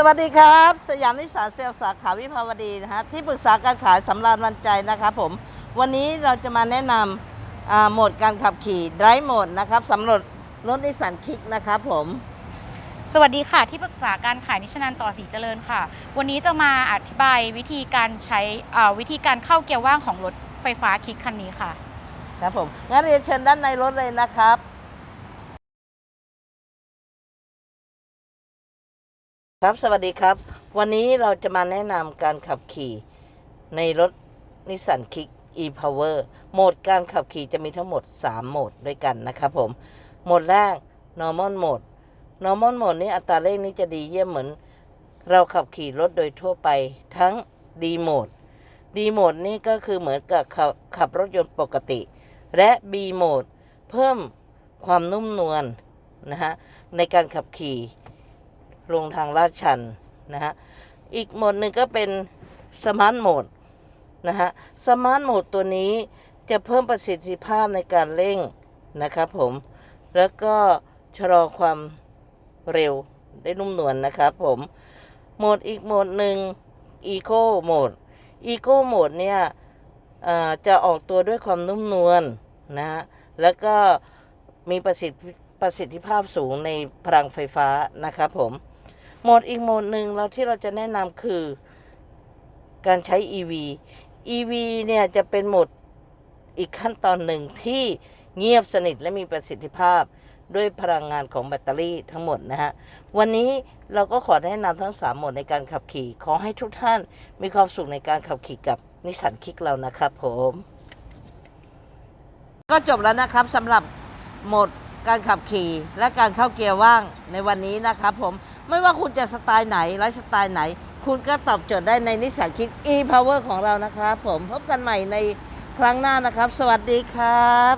สวัสดีครับ สยามนิสสันเซลล์สาขาวิภาวดีนะฮะที่ปรึกษาการขายสำราญวันใจนะครับผม วันนี้เราจะมาแนะนำอ่าโหมดการขับขี่ Drive Mode นะครับสำหรับรถนิสสันคิกนะครับผม สวัสดีค่ะ ที่ปรึกษาการขายนิชนันต่อสีเจริญค่ะ วันนี้จะมาอธิบายวิธีการใช้อ่าวิธีการเข้าเกียร์ว่างของรถไฟฟ้าคลิกคันนี้ค่ะ ครับผมงั้นเรียนเชิญด้านในรถเลยนะครับ ครับสวัสดีครับ วันนี้เราจะมาแนะนำการขับขี่ในรถนิสสันคิก e-power โหมดการขับขี่จะมีทั้งหมด 3 โหมดด้วยกันนะครับผม โหมดแรก normal mode normal mode นี้อัตราเร่งนี้จะดีเยี่ยมเหมือน เราขับขี่รถโดยทั่วไปทั้ง D mode D mode นี่ก็คือเหมือนกับขับขับรถยนต์ปกติ และ B mode เพิ่มความนุ่มนวลนะฮะในการขับขี่ ลงทางลาดชันนะฮะอีกโหมดหนึ่งก็เป็นสมาร์ทโหมดนะฮะสมาร์ทโหมดตัวนี้จะเพิ่มประสิทธิภาพในการเร่งนะครับผม แล้วก็ชะลอความเร็วได้นุ่มนวลนะครับผม โหมดอีกโหมดหนึ่ง Eco โหมด Eco โหมดเนี่ยจะออกตัวด้วยความนุ่มนวลนะฮะ แล้วก็มีประสิทธิประสิทธิภาพสูงในพลังไฟฟ้านะครับผม โหมดอีกโหมดหนึ่งเราที่เราจะแนะนำคือการใช้ EV EV เนี่ยจะเป็นโหมดอีกขั้นตอนหนึ่งที่เงียบสนิทและมีประสิทธิภาพด้วยพลังงานของแบตเตอรี่ทั้งหมดนะฮะ วันนี้เราก็ขอแนะนำทั้ง3โหมดในการขับขี่ ขอให้ทุกท่านมีความสุขในการขับขี่กับนิสสันคิกเรานะครับผม ก็จบแล้วนะครับสำหรับโหมด การขับขี่และการเข้าเกียร์ว่างในวันนี้นะครับผมไม่ว่าคุณจะสไตล์ไหนไลฟ์สไตล์ไหน คุณก็ตอบโจทย์ได้ในนิสสันคิก e-power ของเรานะครับผมพบกันใหม่ในครั้งหน้านะครับ สวัสดีครับ